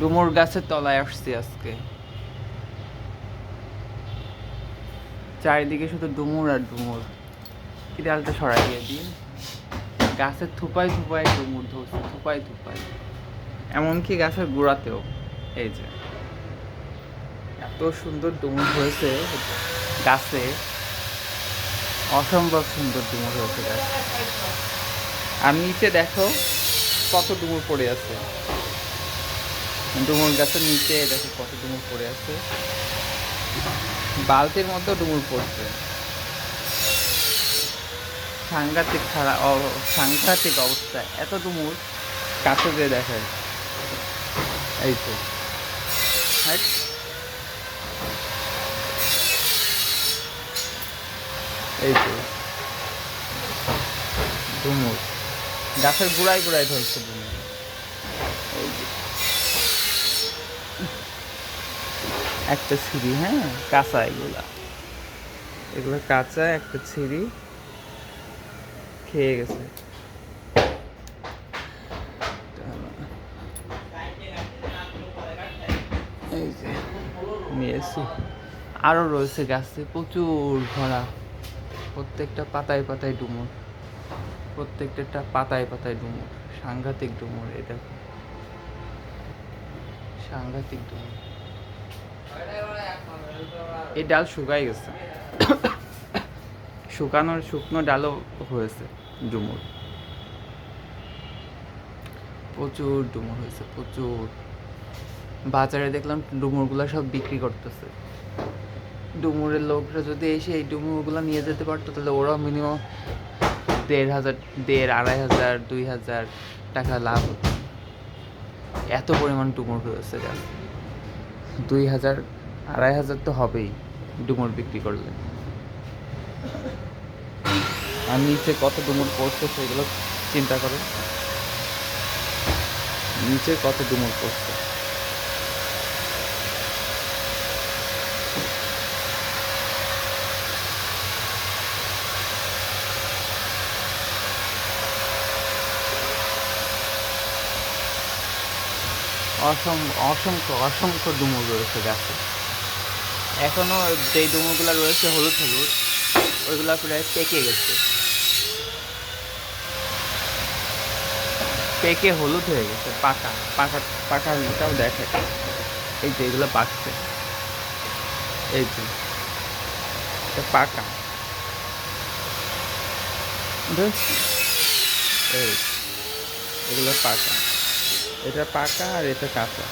ডুমুর গাছের তলায় আসছি আজকে। চারিদিকে শুধু ডুমুর আর ডুমুর। কি ডালটা সরাই দিয়ে দিন গাছের থুপাই থুপাই ডুমুর ধরছে থুপাই থুপাই এমনকি গাছের গোড়াতেও, এই যে। এত সুন্দর ডুমুর হয়েছে, গাছে। অসম্ভব সুন্দর ডুমুর হয়েছে গাছে। আর নিচে দেখো কত ডুমুর পড়ে আছে। ডুমুর গাছের নিচে, দেখো কত ডুমুর পড়ে আছে। বালতির মধ্যে ডুমুর পড়ছে। সাংঘাতিক খারাপ সাংঘাতিক অবস্থা। এত ডুমুর কাছে দিয়ে দেখায়। এই তো। হাট। এই তো। ডুমুর। গাছের গুড়ায় গুড়ায় ধরছে ডুমুর এই যে। একটা ছিঁড়ি হ্যাঁ? কাঁচা এগুলা। এগুলো কাঁচা, একটা ছিঁড়ি খেয়ে গেছে। এই যে নিয়েছি আরও রয়েছে গাছে, প্রচুর ভরা। প্রত্যেকটা পাতায় পাতায় ডুমুর। প্রত্যেকটা পাতায় পাতায় ডুমুর। সাংঘাতিক ডুমুর এটা সাংঘাতিক ডুমুর। এই ডাল শুকাই গেছে। শুকানোর শুকনো ডালও হয়েছে, ডুমুর। প্রচুর ডুমুর হয়েছে, প্রচুর। বাজারে দেখলাম ডুমুরগুলো সব বিক্রি করতেছে। ডুমুরের লোকরা যদি এসে এই ডুমুরগুলো নিয়ে যেতে পারতো, তাহলে ওরাও মিনিমাম দেড় হাজার, দেড় আড়াই হাজার, দুই হাজার টাকা লাভ হতো। এত পরিমাণ ডুমুর হয়েছে দুই হাজার আড়াই হাজার তো হবেই ডুমুর বিক্রি করলে। আর নিচে কত ডুমুর পড়ছে সেগুলো চিন্তা করো। নিচে কত ডুমুর পড়ছে অসংখ্য অসংখ্য অসংখ্য ডুমুর রয়েছে গাছে। এখনও যেই ডুমুরগুলো রয়েছে হলুদ হলুদ, ওইগুলো প্রায় পেকে গেছে। পেকে হলুদ হয়ে গেছে, পাকা পাকা পাকাটাও দেখে। এই যে এগুলো পাকছে। এই যে, এটা পাকা। এই, এগুলো পাকা। এটা পাকা আর এটা কাঁচা।